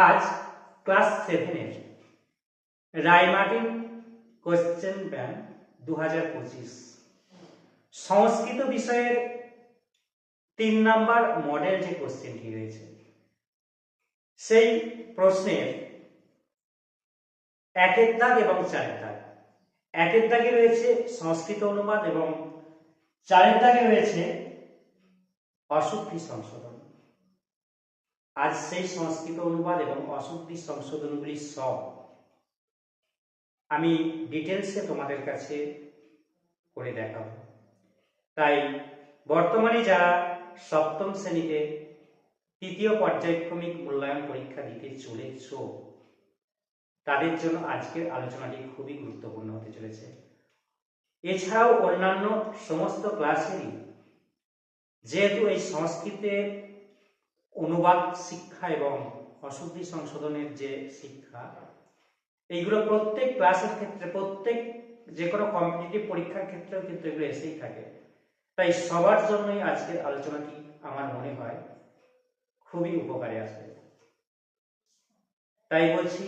আজ ক্লাস সেভেনের Ray Martin question bank দু হাজার পঁচিশ। সংস্কৃত বিষয়ের তিন নাম্বার মডেল যে কোশ্চেনটি রয়েছে, সেই প্রশ্নের একের দাগ এবং চারের দাগ। একের দাগে রয়েছে সংস্কৃত অনুবাদ এবং চারের দাগে রয়েছে অশুদ্ধি সংশোধন। আজ সেই সংস্কৃত অনুবাদ এবং অশুদ্ধি সংশোধনগুলি সব আমি ডিটেলসে তোমাদের কাছে করে দেখাবো। তাই বর্তমানে যারা সপ্তম শ্রেণীতে তৃতীয় পর্যায়ক্রমিক মূল্যায়ন পরীক্ষা দিতে চলেছ, তাদের জন্য আজকের আলোচনাটি খুবই গুরুত্বপূর্ণ হতে চলেছে। এছাড়াও অন্যান্য সমস্ত ক্লাসেরই যেহেতু এই সংস্কৃতে অনুবাদ শিক্ষা এবং অশুদ্ধি সংশোধনের যে শিক্ষা, এইগুলো প্রত্যেক ক্লাসের ক্ষেত্রে, প্রত্যেক যে কোনো কম্পিটিটিভ পরীক্ষার ক্ষেত্রেও কিন্তু এগুলো এসেই থাকে। তাই সবার জন্যই আজকের আলোচনাটি আমার মনে হয় খুবই উপকারে আসবে। তাই বলছি,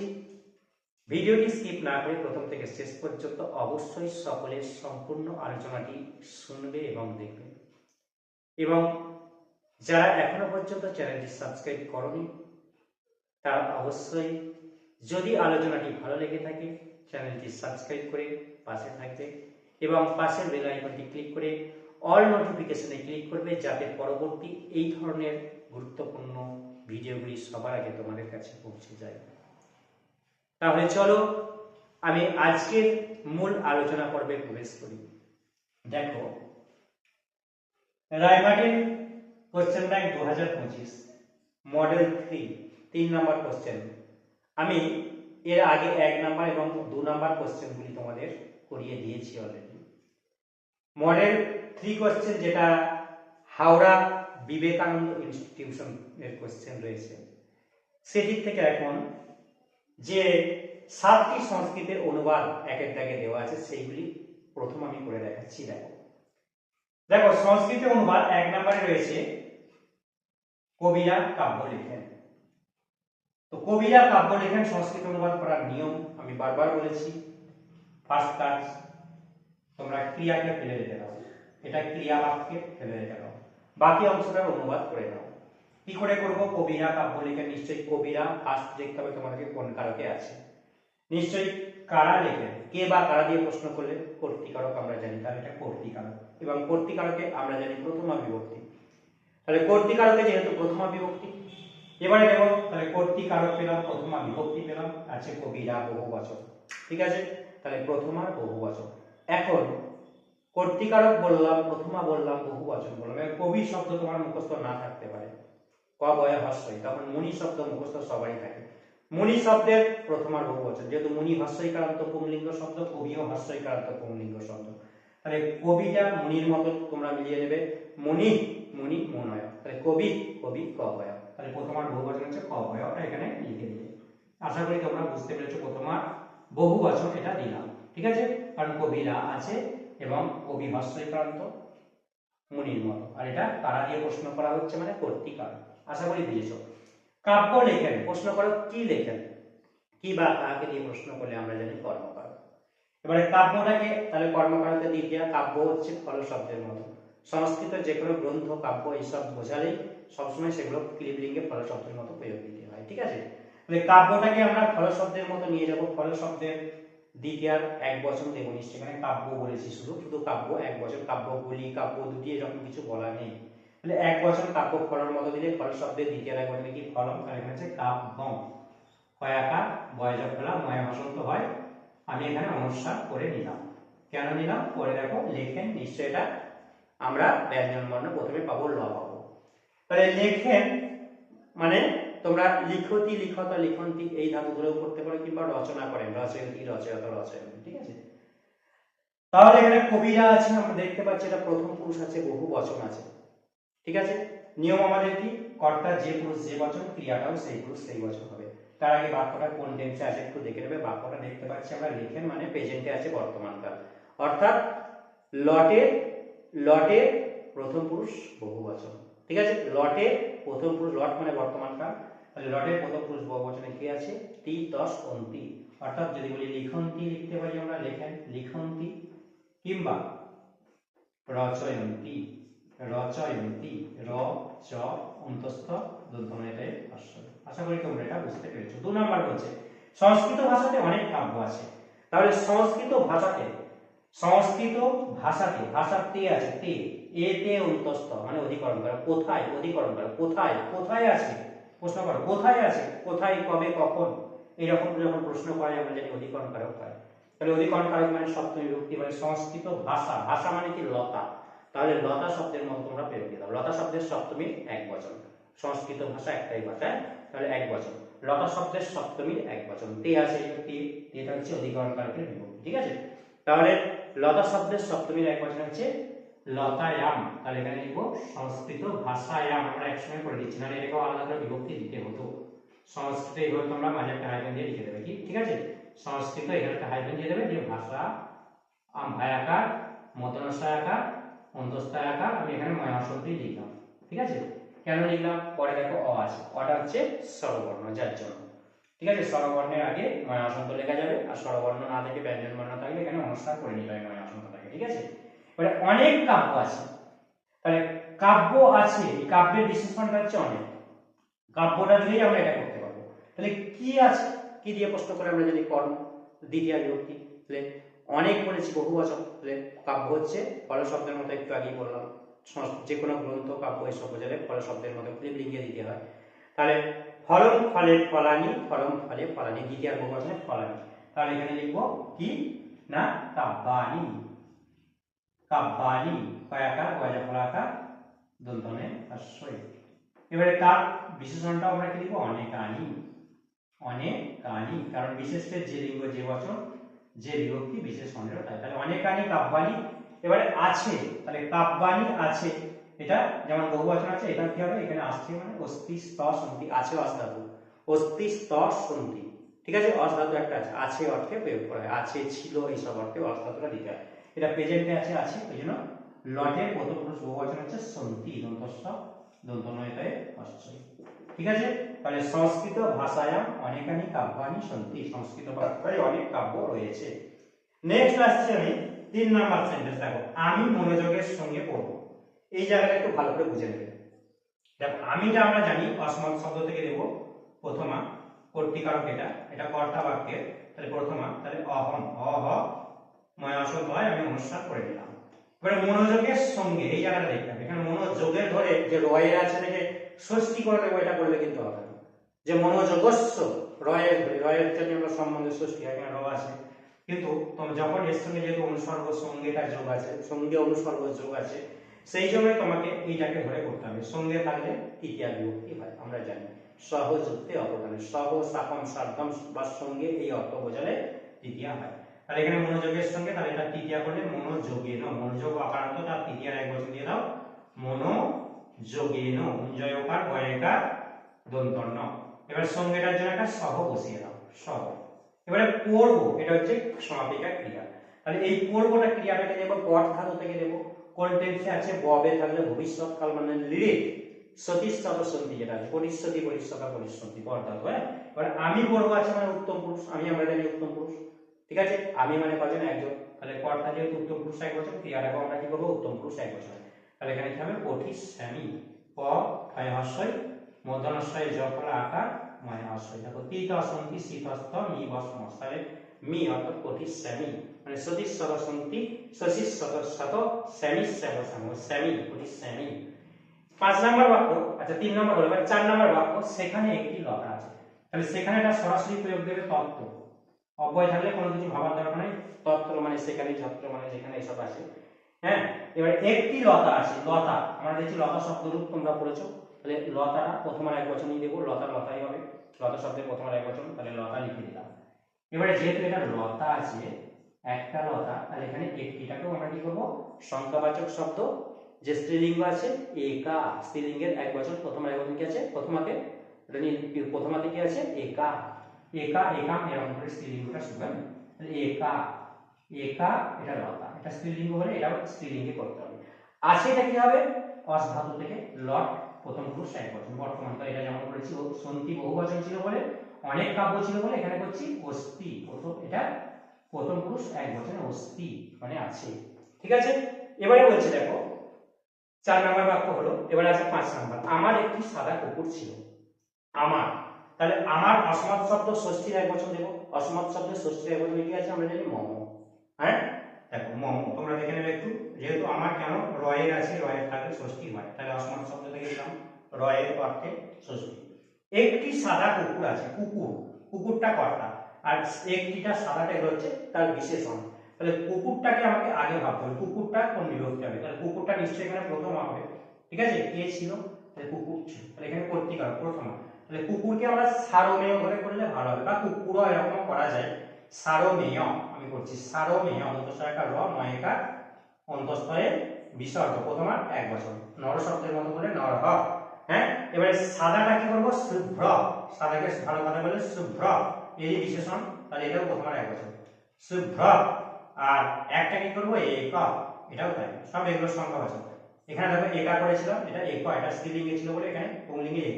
ভিডিওটি স্কিপ না করে প্রথম থেকে শেষ পর্যন্ত অবশ্যই সকলের সম্পূর্ণ আলোচনাটি শুনবে এবং দেখবে। এবং যারা এখনও পর্যন্ত চ্যানেলটি সাবস্ক্রাইব করনি, তারা অবশ্যই যদি আলোচনাটি ভালো লেগে থাকে, চ্যানেলটি সাবস্ক্রাইব করে পাশে থাকবে এবং পাশের বেল আইকনটি ক্লিক করে অল নোটিফিকেশনে ক্লিক করবে যাতে পরবর্তী এই ধরনের গুরুত্বপূর্ণ ভিডিওগুলি সবার আগে তোমাদের কাছে পৌঁছে যায়। তাহলে চলো, আমি আজকের মূল আলোচনা পর্বে প্রবেশ করি। দেখো রায়মার্টিন কোশ্চেন ব্যাংক দু হাজার পঁচিশ মডেল থ্রি তিন নম্বর কোশ্চেন আমি এর আগে এক নাম্বার এবং দু নাম্বার কোশ্চেনগুলি তোমাদের করিয়ে দিয়েছি অলরেডি মডেল থ্রি কোশ্চেন যেটা হাওড়া বিবেকানন্দ ইনস্টিটিউশন এর কোশ্চেন রয়েছে। সেদিক থেকে এখন যে সাতটি সংস্কৃতের অনুবাদ এক এক দাগে দেওয়া আছে, সেইগুলি প্রথম আমি করে দেখাচ্ছি, দেখো। দেখো সংস্কৃত অনুবাদ এক নম্বরে রয়েছে কবিরা কাব্য লেখেন। তো কবিরা কাব্য লেখেন, সংস্কৃত অনুবাদ করার নিয়ম আমি বারবার বলেছি। ফার্স্ট কাজ তোমরা ক্রিয়াকে ফেলে রেখে দাও এটা ক্রিয়া বাক্যে ফেলে রেখে দাও বাকি অংশটার অনুবাদ করে দাও কি করে করব? কবিরা কাব্য লেখেন নিশ্চয়ই কবিরা ফার্স্ট দেখতে হবে তোমাদেরকে কোন কারকে আছে। নিশ্চয়ই কারা লেখেন? কে বা কারা দিয়ে প্রশ্ন করলে কর্তৃকারক আমরা জানি, তাহলে এটা কর্তৃকারক। এবং কর্তৃকারকে আমরা জানি প্রথমা বিভক্তি তাহলে কর্তৃকারকে যেহেতু প্রথমা বিভক্তি, এবারে দেখো, তাহলে কর্তৃকারক পেলাম, প্রথমা বিভক্তি পেলাম, আছে কবিরা বহু ঠিক আছে? তাহলে প্রথমা বহু বচন এখন কর্তৃকারক বললাম, প্রথমা বললাম বহু বচন বললাম কবি শব্দ তোমার মুখস্থ না থাকতে পারে। ক বয় হস্যই তখন মুনি শব্দ মুখস্থ সবাই থাকে। মুনি শব্দের প্রথমার বহু বচন যেহেতু মুনি হস্যইকারান্ত পুংলিঙ্গ শব্দ, কবিও হস্যইকারান্ত পুংলিঙ্গ শব্দ। তাহলে কবিটা মুনির মতো তোমরা মিলিয়ে নেবে। মুনি মুনি মনয় তাহলে কবি কবি কবয় তাহলে প্রথমার বহু বচন হচ্ছে কবয়টা এখানে লিখে দিলে আশা করি তোমরা বুঝতে পেরেছ প্রথমার বহু বচন এটা দিলাম। ঠিক আছে? কারণ কবিরা আছে এবং কবি হস্যইকারান্ত মুনির মতো। আর এটা কারা দিয়ে প্রশ্ন করা হচ্ছে মানে কর্তৃকার। আশা করি বুঝেছ। কাব্য লেখেন। প্রশ্ন করো, কি লেখেন? কি বা কাকে দিয়ে প্রশ্ন করলে আমরা জানি কর্মকার। এবারে কাব্যটাকে, তাহলে কর্মকারকে দিয়ে দেওয়া কাব্য হচ্ছে ফল শব্দের মতো। সংস্কৃত যে কোনো গ্রন্থ, কাব্য এইসব বোঝালেই সবসময় সেগুলো ক্লিবলিঙ্গে ফল শব্দের মতো প্রয়োগ দিতে হয়, ঠিক আছে? তাহলে কাব্যটাকে আমরা ফল শব্দের মতো নিয়ে যাব। ফল শব্দের দ্বিতীয়ার এক বচন নিশ্চয় এখানে কাব্য বলেছি শুধু শুধু কাব্য, এক বচন। কাব্য বলি, কাব্য দুটি এরকম কিছু বলা নেই। তাহলে এক বচন কাব্য ফলন মতো দিলে ফল শব্দের দ্বিতীয় এক বচনে কি? ফলম। তাহলে এখানে হচ্ছে কাব্যম। কয়াকার বয়জক ফেলা ময় বসন্ত হয়। আমি এখানে অনুসার করে নিলাম। কেন নিলাম? পরে দেখো, লেখেন নিশ্চয় এটা আমরা ব্যঞ্জন বর্ণ প্রথমে পাবো ল পাবো। তাহলে লেখেন মানে তোমরা লিখতি, লিখত, লিখন্তি এই ধাতুগুলো করতে পারো কিংবা রচনা করেন রচয়তি রচয়ত, রচয়ন, ঠিক আছে? তাহলে এখানে কবিরা আছে, আমরা দেখতে পাচ্ছি এটা প্রথম পুরুষ আছে, বহু বচন আছে, ঠিক আছে? নিয়ম আমাদের কি? কর্তা যে পুরুষ যে বচন, ক্রিয়াটাও সেই পুরুষ সেই বচন হবে। তার আগে বাক্যটা কোন টেন্সে আছে একটু দেখে নেবে, বাক্যটা দেখতে পাচ্ছি আমরা, লিখেন মানে প্রেজেন্টে আছে বর্তমানকাল অর্থাৎ লটের লটের প্রথম পুরুষ বহুবচন। ঠিক আছে? লটের প্রথম পুরুষ, লট মানে বর্তমানকাল তাহলে লটের পুরুষ বহুবচনে কি আছে? তি দশ অন্তি। অর্থাৎ যদি বলি লিখন্তি লিখতে পারি আমরা, লেখেন লিখন্তি কিংবা রচয়ন্তি। রচয়ন্তি, র, চ, অন্তস্থ দন্তময়তে আশ্রয় আশা করি তোমরা এটা বুঝতে পেরেছ। দু নাম্বার হচ্ছে সংস্কৃত ভাষাতে অনেক কাব্য আছে। তাহলে সংস্কৃত ভাষাতে সংস্কৃত ভাষাতে ভাষার তে আছে তে এতে অন্তস্থ মানে অধিকরণ করা, কোথায়, অধিকরণ করা, কোথায় কোথায় আছে? প্রশ্ন করো, কোথায় আছে? কোথায়, কবে, কখন? এরকম যখন প্রশ্ন করে, আমরা জানি অধিকরণ কারক হয়। তাহলে অধিকরণ কারক মানে সপ্তমী বিভক্তি মানে সংস্কৃত ভাষা ভাষা মানে কি? লতা। তাহলে লতা শব্দের মতো তোমরা পেয়ে দাও। লতা শব্দের সপ্তমীর এক বচন। সংস্কৃত ভাষা একটাই ভাষায় তাহলে এক বচন। লতা শব্দের সপ্তমীর এক বচন। তে আছে, তে এটা হচ্ছে অধিকরণ কারকের বিভক্তি, ঠিক আছে? তাহলে লতা শব্দের সপ্তমীর এক বচন হচ্ছে লতায়াম। তাহলে এখানে লিখব সংস্কৃত ভাষায়াম। আমরা একসঙ্গে করে দিচ্ছি না এটাকেও আলাদা করে বিভক্তি দিতে হতো। সংস্কৃত এইভাবে তোমরা মাঝে একটা হাইফেন দিয়ে লিখে দেবে, কি? ঠিক আছে? সংস্কৃত এখানে একটা হাইফেন দিয়ে দেবে, যে ভাষা, আম ভায়াকার মতনসায়াকার অন্তস্থায়াকার আমি এখানে ময়াসন্তি লিখলাম, ঠিক আছে? কেন লিখলাম? পরে দেখো অ আছে, অটা হচ্ছে স্বরবর্ণ, যার জন্য। ঠিক আছে, স্বরবর্ণের আগে ময়াসন্ত লেখা যাবে, আর স্বরবর্ণ না থেকে ব্যঞ্জন বর্ণ থাকলে এখানে অনুসার করে নিতে হয় ময়াসন্তটাকে ঠিক আছে? এবারে অনেক কাব্য আছে। তাহলে কাব্য আছে কাব্যের বিশেষণটা হচ্ছে অনেক। কাব্যটা দিলেই আমরা এটা করতে পারব। তাহলে কি আছে? কি দিয়ে প্রশ্ন করে আমরা জানি কর্ম দ্বিতীয় বিভক্তি। তাহলে অনেক বলেছি বহু বছর। তাহলে কাব্য হচ্ছে ফল শব্দের মতো, একটু আগেই বললাম। যে কোনো গ্রন্থ, কাব্য এসব বোঝালে ফল শব্দের মতো লিঙ্গে দিতে হয়। তাহলে ফলম ফলের ফলানি ফলম ফলে ফলানি, দ্বিতীয় বহু বচনে ফলানি। তাহলে এখানে লিখব কি? না কাব্যানি কাব্যানি কয়াকার গজা ফলাকার দন্তনে আশ্রয়। এবারে তার বিশেষণটা আমরা কি লিখব? অনেকানি। অনেকানি। কারণ বিশেষের যে লিঙ্গ, যে বচন, যে বিভক্তি বিশেষণেরও তাই। তাহলে অনেকানি কাব্যানি এবারে আছে। তাহলে কাব্যানি আছে। এটা যেমন বহু বচন আছে এটা কি হবে? এখানে আসছে মানে অস্তি স্ত সন্ধি আছে অস্ধাতু অস্তি স্ত সন্ধি ঠিক আছে? অস্ধাতু একটা আছে আছে অর্থে প্রয়োগ করা হয়। আছে, ছিল, এইসব অর্থে অস্ধাতুটা দিতে হয়। এটা প্রেজেন্টে আছে আছে ওই জন্য লটের প্রথমপুরুষ বহু বচন হচ্ছে সন্ধি, দন্তস্ব, দন্তনয়তায় আশ্রয় ঠিক আছে? তাহলে সংস্কৃত ভাষায় অনেকানি কাব্যানি সন্ধি, সংস্কৃত ভাষায় অনেক কাব্য রয়েছে। নেক্সট আসছে আমি তিন নাম্বার সেন্টেন্স দেখো। আমি মনোযোগের সঙ্গে পড়ব। এই জায়গাটা একটু ভালো করে বুঝে নেবে। দেখো, আমি যা আমরা জানি অসমান শব্দ থেকে দেব, প্রথমা কর্তিকারক এটা এটা কর্তা বাক্যের, তাহলে প্রথমা, তাহলে অহম, অহ, ময় অসত হয় আমি অনুষ্ঠান করে নিলাম। এবারে মনোযোগের সঙ্গে এই জায়গাটা দেখতে হবে। এখানে মনোযোগের ধরে যে রয়ের আছে নাকি ষষ্ঠী করে দেবো, এটা করলে কিন্তু হবে যে মনোযোগস্য রয়ের ধরে রয়ের জন্য আমরা সম্বন্ধে ষষ্ঠী হয় র আছে। কিন্তু যখন এর সঙ্গে যেহেতু অনুসর্গ সঙ্গেটা যোগ আছে, সঙ্গে অনুসর্গ যোগ আছে সেই জন্য তোমাকে এইটাকে ধরে করতে হবে। সঙ্গে থাকলে তৃতীয় বিভক্তি হয়, আমরা জানি। সহযুক্তে অবদানে সহ সাকম সার্ধম বা সঙ্গে এই অর্থ বোঝালে তৃতীয় হয়। তাহলে এখানে মনোযোগের সঙ্গে, তাহলে এটা তৃতীয় করলে মনোযোগে ন মনোযোগ অকারান্ত তার তৃতীয় এক বছর দিয়ে দাও। মনোযোগে ন উঞ্জয়কার বয়কার দন্তন্য এবার সঙ্গেটার জন্য একটা সহ বসিয়ে দাও, সহ। এবারে পড়ব এটা হচ্ছে সমাপিকা ক্রিয়া। তাহলে এই পড়বটা ক্রিয়াটাকে দেবো পট ধাতু থেকে দেবো কোন টেন্সে আছে ববে থাকলে ভবিষ্যৎকাল মানে লিরিক। সতীষ্ঠত সন্ধি যেটা আছে পরিস্থিতি পরিস্থতা পরিস্থিতি পর ধাতু হ্যাঁ? এবার আমি পড়ব আছে মানে উত্তম পুরুষ, আমি আমরা জানি উত্তম পুরুষ, ঠিক আছে? আমি মানে কজন? একজন। তাহলে কর্তা যেহেতু উত্তম পুরুষ এক বছর ক্রিয়াটাকে আমরা কি করব? উত্তম পুরুষ এক বছর। তাহলে এখানে কি হবে? পঠিস স্বামী, প, ক্ষয় হস্যই মধ্যনস্বয় জফল আকার হস্যই। দেখো, তিত, অসন্তি, শীতস্থ, মি বসমস তাহলে মি অর্থাৎ পঠিস স্বামী। মানে সতীশ সদসন্তি শশীষ শত শত স্যামি স্যাম স্যামি পঠিস স্যামী পাঁচ নম্বর বাক্য আচ্ছা তিন নম্বর হলো চার নম্বর বাক্য, সেখানে একটি লতা আছে। তাহলে সেখানে এটা সরাসরি প্রয়োগ দেবে তত্ত্ব। অব্যয় থাকলে কোনো কিছু ভাবার দরকার নেই। তত্ত্ব মানে সেখানে ছত্র মানে যেখানে এসব আছে। হ্যাঁ? এবার একটি লতা আছে, লতা। আমরা দেখছি লতা শব্দরূপ তোমরা পড়েছো। তাহলে লতাটা প্রথম আর এক বচনই দেবো, লতা লতাই হবে। লতা শব্দের প্রথম আর এক বচন, তাহলে লতা লিখে দিলাম। এবারে যেহেতু এটা লতা আছে একটা লতা, তাহলে এখানে একটিটাকেও আমরা কি করব? সংখ্যাবাচক শব্দ, যে স্ত্রীলিঙ্গ আছে, একা, স্ত্রীলিঙ্গের এক বছর প্রথম এক বছর কি আছে? নিয়ে প্রথমাতে কি আছে? একা। একা একাম এরকম করে স্ত্রীলিঙ্গটা শুনবেন একা একা, এটা লতা। এটা স্ত্রীলিঙ্গ হলে এটাও স্ত্রীলিঙ্গে করতে হবে। আছে এটা কি হবে? অস ধাতু থেকে লট, প্রথম পুরুষ, এক বচন। বর্তমান তো এটা যেমন করেছি ও সন্ধি বহু বচন ছিল বলে, অনেক কাব্য ছিল বলে এখানে করছি প্রথম এটা প্রথম পুরুষ, এক বচনে অস্তি মানে আছে। ঠিক আছে? এবারে বলছে, দেখো, চার নম্বর বাক্য হলো, এবারে আছে পাঁচ নম্বর। আমার একটি সাদা কুকুর ছিল। আমার। তাহলে আমার অসমাত শব্দ ষষ্ঠীর এক বছর দেবো। অসমাত শব্দ ষষ্ঠীর এক বছর কি আছে? আমরা জানি মম। হ্যাঁ? দেখো, মম। তোমরা দেখে নেবে একটু। যেহেতু আমার কেন রয়ের আছে, রয়ের থাকলে ষষ্ঠী হয়। তাহলে অসমাত শব্দ থেকে দিলাম। রয়ের অর্থে ষষ্ঠী। একটি সাদা কুকুর আছে, কুকুর। কুকুরটা কর্তা আর একটিটা সাদাটা এগুলো হচ্ছে তার বিশেষণ তাহলে কুকুরটাকে আমাকে আগে ভাবতে হবে, কুকুরটা কোন বিভক্তি হবে? তাহলে কুকুরটা নিশ্চয়ই এখানে প্রথম হবে। ঠিক আছে? কে ছিল? তাহলে কুকুর ছিল। তাহলে এখানে কর্তিকার প্রথম। তাহলে কুকুরকে আমরা সারমেয় ধরে করলে ভালো হবে, বা কুকুরও এরকম করা যায়। সারমেয়, আমি করছি সারমেয় অন্তঃসহায়কা র ময়কা অন্তঃস্থয়ে বিসর্গ, প্রথম আর এক বছর। নর শব্দের মতো করে নর হ। হ্যাঁ? এবারে সাদাটা কি করব শুভ্র। সাদাকে ভালো কথা বলে শুভ্র। এই যে বিশেষণ তাহলে এটাও প্রথম এক বছর। শুভ্র, আর একটা কি করব? এক এটাও তাই, সব এগুলো সংখ্যা আছে এখানে দেখো একা করেছিলাম এটা এক এটা স্ত্রীলিঙ্গে ছিল বলে এখানে পুংলিঙ্গে এক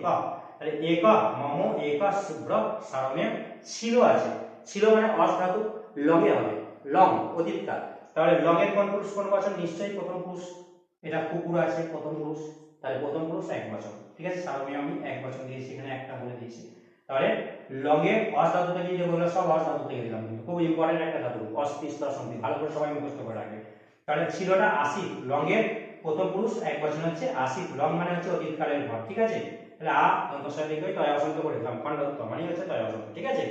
তাহলে এক মম এক শুভ্র সারমে ছিল আছে। ছিল মানে অস ধাতু লগে হবে। লং, অতীতকাল। তাহলে লগের কোন পুরুষ, কোন বচন নিশ্চয়ই প্রথম পুরুষ। এটা কুকুর আছে, প্রথম পুরুষ। তাহলে প্রথম পুরুষ এক বচন ঠিক আছে? সারমে আমি এক বচন দিয়েছি, এখানে একটা বলে দিয়েছি। তাহলে লগে অস ধাতু থেকে যে বলল? সব অস ধাতু থেকে দিলাম কিন্তু খুব ইম্পর্টেন্ট একটা ধাতু অস্তিস্ত সন্ধি, ভালো করে সবাই মুখস্থ করে রাখবে। তাহলে ছিলটা আশি লঙ্গের প্রথম পুরুষ, এক বছর হচ্ছে আশি লং মানে হচ্ছে অতীতকালের ঘর, ঠিক আছে? তাহলে আ দন্তস্বয় লিখে তয় বসন্ত করে দিলাম খণ্ডত্ব মানে হচ্ছে তয় বসন্ত ঠিক আছে?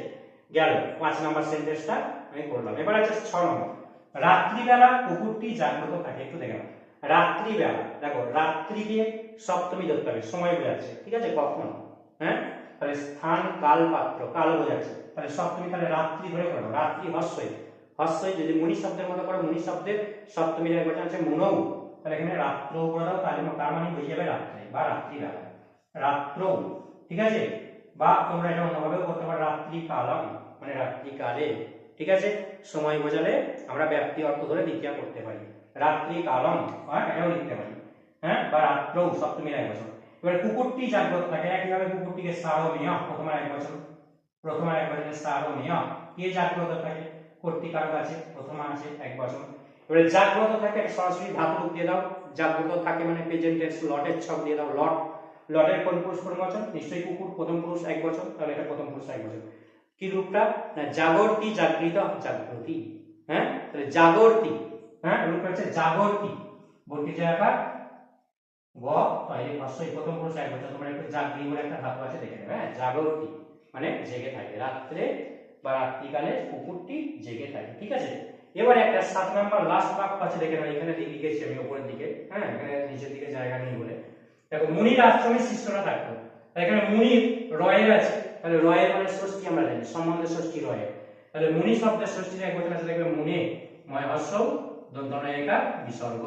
গেল, পাঁচ নম্বর সেন্টেন্সটা আমি করলাম এবার আছে ছ নম্বর। রাত্রিবেলা কুকুরটি জাগ্রত থাকে, একটু দেখে রাত্রিবেলা, দেখো, রাত্রিকে সপ্তমী ধরতে হবে, সময় বোঝাচ্ছে, ঠিক আছে? কখন হ্যাঁ? তাহলে স্থান কাল পাত্র কাল বোঝাচ্ছে। তাহলে সপ্তমী তাহলে রাত্রি ধরে করো রাত্রি হস্যই। হস্যই যদি মুনি শব্দের মতো করো, মুনি শব্দের মুনৌ, তাহলে এখানে রাত্র করে দাও, তাহলে তার মানে বুঝে যাবে রাত্রে বা রাত্রিবেলা রাত্র, ঠিক আছে? বা তোমরা এটা অন্যভাবেও করতে পারো, রাত্রি কালম মানে রাত্রিকালে ঠিক আছে? সময় বোঝালে আমরা ব্যাপ্তি অর্থ ধরে দ্বিতীয় করতে পারি। রাত্রি কালম হ্যাঁ এটাও লিখতে পারি। হ্যাঁ বা রাত্র সপ্তমীর এক বছর এবার কুকুরটি জাগ্রত থাকে একইভাবে কুকুরটিকে সারমেয় প্রথম এক বছর প্রথম আর এক বছরে সারমেয় কে জাগ্রত থাকে? কর্তিকারক আছে প্রথম আছে এক বছর এবারে জাগ্রত থাকে সরাসরি ধাতু দিয়ে দাও। জাগ্রত থাকে মানে প্রেজেন্ট টেন্স লটের ছক দিয়ে দাও লট লটের কোন পুরুষ কোন বচন নিশ্চয়ই কুকুর, প্রথম পুরুষ, এক বছর। তাহলে এটা প্রথম পুরুষ, এক বছর। কি রূপটা? না, জাগরতি জাগৃত জাগ্রতি। হ্যাঁ? তাহলে জাগরতি হ্যাঁ? রূপটা হচ্ছে জাগরতি। বর্তি জায়গা গ তাহলে অবশ্যই প্রথম পুরুষ এক বছর, তোমরা একটু জাগরি বলে একটা ধাতু আছে, দেখে নেবে হ্যাঁ? জাগরতি মানে জেগে থাকে। রাত্রে বা রাত্রিকালে কুকুরটি জেগে থাকে, ঠিক আছে? এবার একটা সাত নাম্বার লাস্ট বাক্য আছে, দেখে নাও, এখানে লিখেছি আমি, উপরের দিকে হ্যাঁ? এখানে নিচের দিকে জায়গা নেই বলে। দেখো, মুনির আশ্রমে শিষ্যরা থাকতো। এখানে মুনির রয়ের আছে। তাহলে রয়ের মানে ষষ্ঠী আমরা জানি, সম্বন্ধে ষষ্ঠী রয়ের তাহলে মুনি শব্দের ষষ্ঠীর এক বচন আছে, দেখবে মুনে, ময় হর্ষ দন্তনায়িকা, বিসর্গ।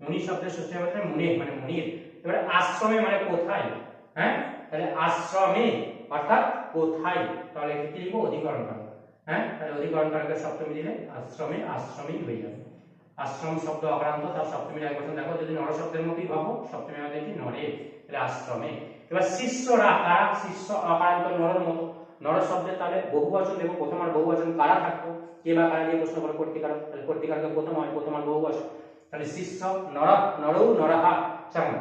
মুনি শব্দের ষষ্ঠী বচন মুনে মানে মুনির। এবারে আশ্রমে মানে কোথায়? হ্যাঁ? তাহলে আশ্রমে, অর্থাৎ কোথায়? তাহলে কি লিখব? অধিকরণ কারক হ্যাঁ? তাহলে অধিকরণ কারকের সপ্তমী দিলে আশ্রমে, আশ্রমেই হয়ে যাবে। আশ্রম শব্দ অকারান্ত তার সপ্তমীর এক বছর দেখো, যদি নর শব্দের মতোই ভাবো, সপ্তমী আমাদের কি? নরে। তাহলে আশ্রমে। এবার শিষ্যরা, কারা? শিষ্য অকারান্ত নর মতো। নর শব্দে তাহলে বহু বচন। দেবো প্রথম আর বহু বচন কারা থাকতো? কে বা কারা দিয়ে প্রশ্ন করো কর্তিকারক তাহলে কর্তিকারকের প্রথম হয়, প্রথম আর বহু বচন। তাহলে শিষ্য নর, নরৌ, নরহা কেমন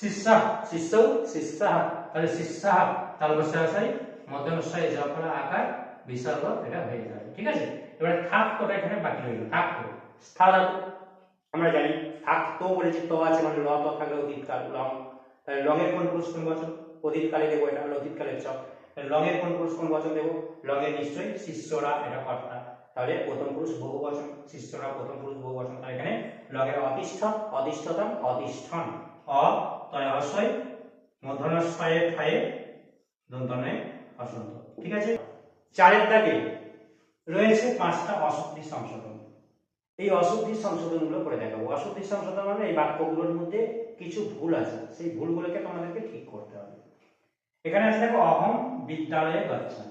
শিষ্য, শিষ্যৌ, শিষ্যা। তাহলে শিষ্যা তাহলে বসে আসাই মধ্যমশাই যখন আকার, বিসর্গ, এটা হয়ে যাবে। ঠিক আছে? এবার থাকতোটা এখানে বাকি রইল। থাকতো স্থা আমরা জানি থাক তো বলেছি, তো আছে মানে ল, তো থাকলে অতীতকাল লং। তাহলে লংয়ের কোন পুরুষ কোন বচন অতীতকালে দেবো এটা হলো অতীতকালের চক লংয়ের কোন পুরুষ কোন বচন দেবো? লংয়ের নিশ্চয়ই শিষ্যরা, এটা কর্তা। তাহলে প্রথম পুরুষ বহু বচন শিষ্যরা প্রথম পুরুষ বহু বচন। তাহলে এখানে লগের অতিষ্ঠ অতিষ্ঠতম, অতিষ্ঠন। অ তয় অবশ্যই মধ্যনস্বয়ে ঠায়ে দন্তনে অসন্ত। ঠিক আছে? চারের দাগে রয়েছে পাঁচটা অশুদ্ধি সংশোধন। এই অশুদ্ধি সংশোধনগুলো করে দেখাবো। অশুদ্ধি সংশোধন মানে এই বাক্যগুলোর মধ্যে কিছু ভুল আছে। সেই ভুলগুলোকে তোমাদেরকে ঠিক করতে হবে। এখানে আছে দেখো, অহম বিদ্যালয়ে গচ্ছেন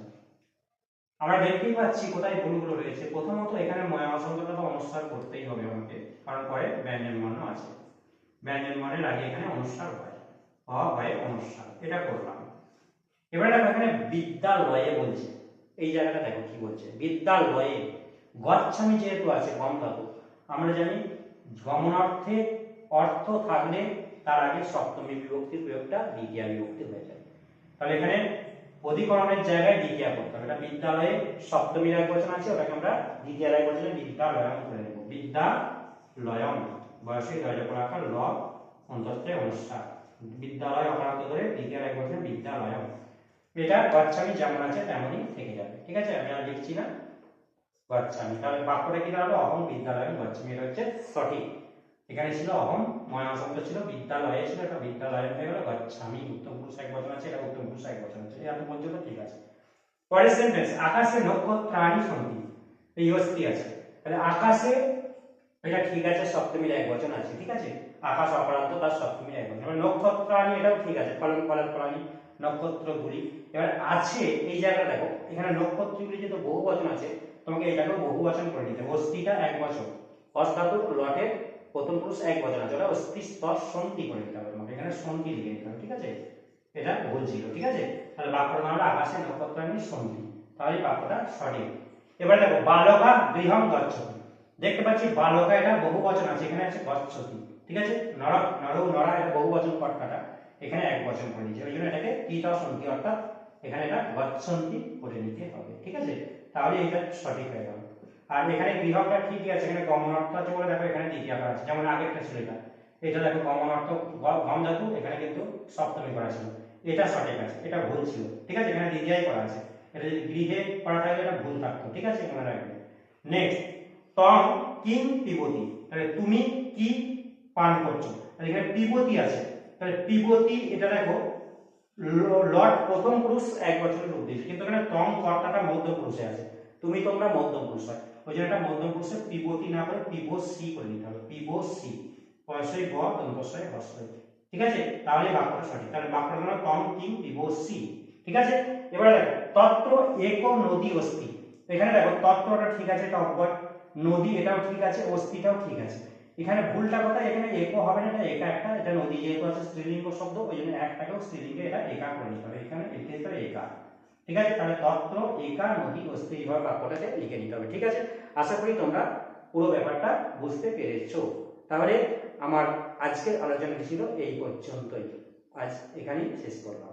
আমরা দেখতেই পাচ্ছি কোথায় ভুলগুলো রয়েছে। প্রথমত এখানে ময়া অসন্তটা তো অনুস্বার করতেই হবে আমাকে, কারণ পরে ব্যঞ্জন বর্ণ আছে। ব্যঞ্জন বর্ণের আগে এখানে অনুস্বার হয়। হ হয় অনুসার। এটা করলাম। এবারে দেখো এখানে বিদ্যালয়ে বলছে। এই জায়গাটা দেখো কি বলছে। বিদ্যালয়ে গচ্ছামি যেহেতু আছে গম ধাতু, আমরা জানি গমনার্থে অর্থ থাকলে তার আগে সপ্তমী বিভক্তির প্রয়োগটা দ্বিতীয় বিভক্তি হয়ে যায়। তাহলে এখানে অধিকরণের জায়গায় দ্বিতীয় করতে হবে। এটা বিদ্যালয়ে সপ্তমীর এক বচন আছে, ওটাকে আমরা দ্বিতীয় এক বচনে বিদ্যালয়ম করে নেব। বিদ্যালয়ম। বয়সে দয়জপরাকার ল অন্তত্বে অনুষ্ঠান বিদ্যালয় অপরাধ করে দ্বিতীয় এক বচনে বিদ্যালয়ম। এটা গচ্ছামি যেমন আছে তেমনই থেকে যাবে। ঠিক আছে? আমি আর লিখছি না। গচ্ছামি। তাহলে বাক্যটা কি দাঁড়াল? অহম বিদ্যালয় গচ্ছামি। এটা হচ্ছে সঠিক। এখানে ছিল অহম। ময়া শব্দ ছিল বিদ্যালয়ে ছিল এটা বিদ্যালয় হয়ে গেল গচ্ছামি উত্তম পুরুষ এক বচন আছে এটা উত্তম পুরুষ এক বচন আছে। এত পর্যন্ত ঠিক আছে। পরের সেন্টেন্স আকাশে নক্ষত্রাণী সন্ধি এই অস্থি আছে। তাহলে আকাশে, এটা ঠিক আছে, সপ্তমীর এক বচন আছে, ঠিক আছে? আকাশ অপরান্ত তার সপ্তমীর এক বচন। নক্ষত্রাণী এটাও ঠিক আছে ফলন ফলানি নক্ষত্রগুলি। এবার আছে এই জায়গাটা, দেখো, এখানে নক্ষত্রগুলি যেহেতু বহু বচন আছে, তোমাকে এটাকেও বহু বচন করে নিতে অস্থিটা এক বচন। অস্তাতু লটের প্রথম পুরুষ এক বচন আছে, ওটা স্তর সন্ধি করে নিতে হবে তোমাকে, এখানে সন্ধি লিখে নিতে হবে, ঠিক আছে? এটা ভুল ছিল, ঠিক আছে? তাহলে বাক্যটা নাম হলো আকাশে নক্ষত্রাণী সন্ধি। তাহলে বাক্যটা সঠিক। এবার দেখো, বালকা গৃহম গচ্ছতি। দেখতে পাচ্ছি বালকা এটা বহু বচন আছে, এখানে আছে গচ্ছতি, ঠিক আছে? নর নর, নরা এটা বহু বচন কর্তাটা, এখানে এক বচন করে নিয়েছে। ওই জন্য এটাকে তিতা সন্ধি অর্থাৎ এখানে এটা গচ্ছন্তি করে নিতে হবে, ঠিক আছে? তাহলে এটা সঠিক হয়ে গেল। আর এখানে গৃহটা ঠিকই আছে, এখানে গমন অর্থ আছে বলে দেখো এখানে দ্বিতীয় আকার আছে। যেমন আগেরটা ছিল এটা। এটা দেখো গমন অর্থ গম ধাতু, এখানে কিন্তু সপ্তমী করা ছিল। এটা সঠিক আছে, এটা ভুল ছিল। ঠিক আছে, এখানে দ্বিতীয় করা আছে। এটা যদি গৃহে করা থাকলে এটা ভুল থাকতো। ঠিক আছে, মনে রাখবে। নেক্সট তম কিং পিবতি তাহলে তুমি কি পান করছ? তাহলে এখানে পিবতি আছে। তাহলে পিবতি এটা দেখো লট প্রথম পুরুষ এক বছরের দিয়েছে কিন্তু এখানে তম কর্তাটা মধ্য পুরুষে আছে। তুমি তোমরা মধ্যম পুরুষ হয়। ওই জন্য এটা মধ্যম পুরুষে পিবতি না করে পিবো সি করে নিতে হবে পিবো সি পয়সই ব দন্তস্বয় হস্যই ঠিক আছে? তাহলে বাক্যটা সঠিক, তাহলে বাক্যটা হলো তম কিং পিবো সি ঠিক আছে? এবারে দেখো তত্র এক নদী অস্থি, এখানে দেখো তত্রটা ঠিক আছে এটা অব্যয় নদী এটাও ঠিক আছে, অস্থিটাও ঠিক আছে, এখানে ভুলটা কথা এখানে একো হবে না, এটা একা একটা, এটা নদী যেহেতু আছে, স্ত্রীলিঙ্গ শব্দ, ওই জন্য একটাকেও স্ত্রীলিঙ্গে এটা একা করে নিতে হবে, এখানে হবে একা। ঠিক আছে? তাহলে তত্ত্ব একা নদী অস্থি এইভাবে বাক্যটাকে লিখে নিতে হবে, ঠিক আছে? আশা করি তোমরা পুরো ব্যাপারটা বুঝতে পেরেছ। তাহলে আমার আজকের আলোচনাটি ছিল এই পর্যন্তই। আজ এখানেই শেষ করলাম।